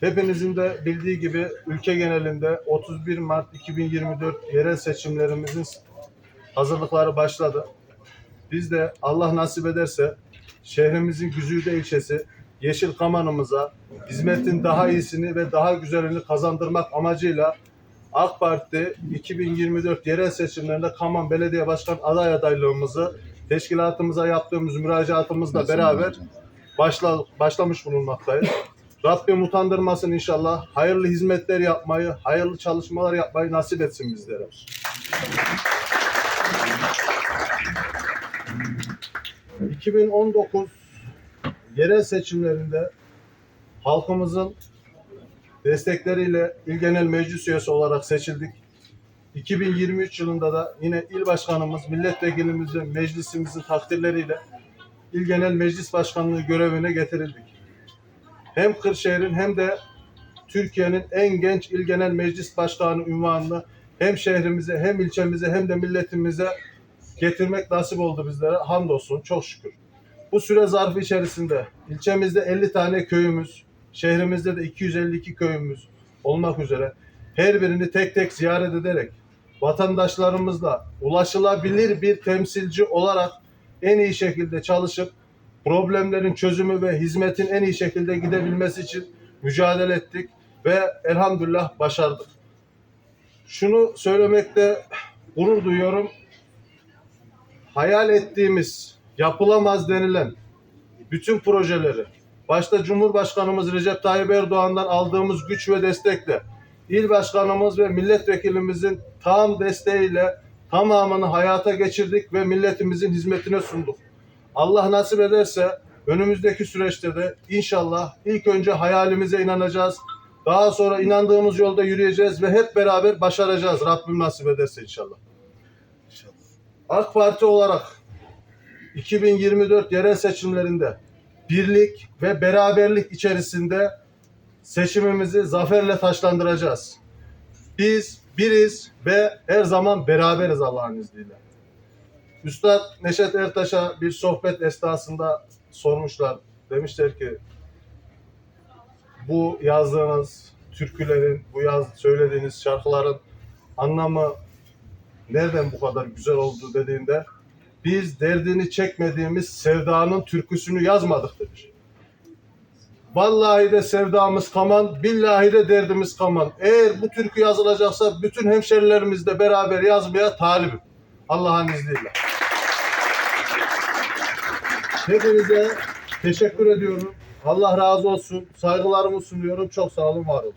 Hepinizin de bildiği gibi ülke genelinde 31 Mart 2024 yerel seçimlerimizin hazırlıkları başladı. Biz de Allah nasip ederse şehrimizin Güzide ilçesi Yeşil Kamanımıza hizmetin daha iyisini ve daha güzelini kazandırmak amacıyla AK Parti 2024 yerel seçimlerinde Kaman Belediye Başkan aday adaylığımızı teşkilatımıza yaptığımız müracaatımızla beraber başla, başlamış bulunmaktayız. Rabbim utandırmasın inşallah. Hayırlı hizmetler yapmayı, hayırlı çalışmalar yapmayı nasip etsin bizlere. ...2019 yerel seçimlerinde halkımızın destekleriyle İl Genel Meclis Üyesi olarak seçildik. 2023 yılında da yine il başkanımız, milletvekilimizin, meclisimizin takdirleriyle İl Genel Meclis Başkanlığı görevine getirildik. Hem Kırşehir'in hem de Türkiye'nin en genç İl Genel Meclis Başkanı unvanını hem şehrimize hem ilçemize hem de milletimize getirmek nasip oldu bizlere. Hamdolsun çok şükür. Bu süre zarfı içerisinde ilçemizde 50 tane köyümüz, şehrimizde de 252 köyümüz olmak üzere her birini tek tek ziyaret ederek vatandaşlarımızla ulaşılabilir bir temsilci olarak en iyi şekilde çalışıp problemlerin çözümü ve hizmetin en iyi şekilde gidebilmesi için mücadele ettik ve elhamdülillah başardık. Şunu söylemekte gurur duyuyorum. Hayal ettiğimiz, yapılamaz denilen bütün projeleri başta Cumhurbaşkanımız Recep Tayyip Erdoğan'dan aldığımız güç ve destekle il başkanımız ve milletvekilimizin tam desteğiyle tamamını hayata geçirdik ve milletimizin hizmetine sunduk. Allah nasip ederse önümüzdeki süreçte de inşallah ilk önce hayalimize inanacağız. Daha sonra inandığımız yolda yürüyeceğiz ve hep beraber başaracağız. Rabbim nasip ederse inşallah. AK Parti olarak 2024 yerel seçimlerinde birlik ve beraberlik içerisinde seçimimizi zaferle taşlandıracağız. Biz biriz ve her zaman beraberiz Allah'ın izniyle. Üstad Neşet Ertaş'a bir sohbet esnasında sormuşlar. Demişler ki bu yazdığınız türkülerin, bu yaz söylediğiniz şarkıların anlamı nereden bu kadar güzel oldu dediğinde biz derdini çekmediğimiz sevdanın türküsünü yazmadık demiş. Vallahi de sevdamız kaman, billahi de derdimiz kaman. Eğer bu türkü yazılacaksa bütün hemşerilerimizle beraber yazmaya talibim. Allah'ın izniyle. Hepinize teşekkür ediyorum. Allah razı olsun. Saygılarımı sunuyorum. Çok sağ olun, var olun.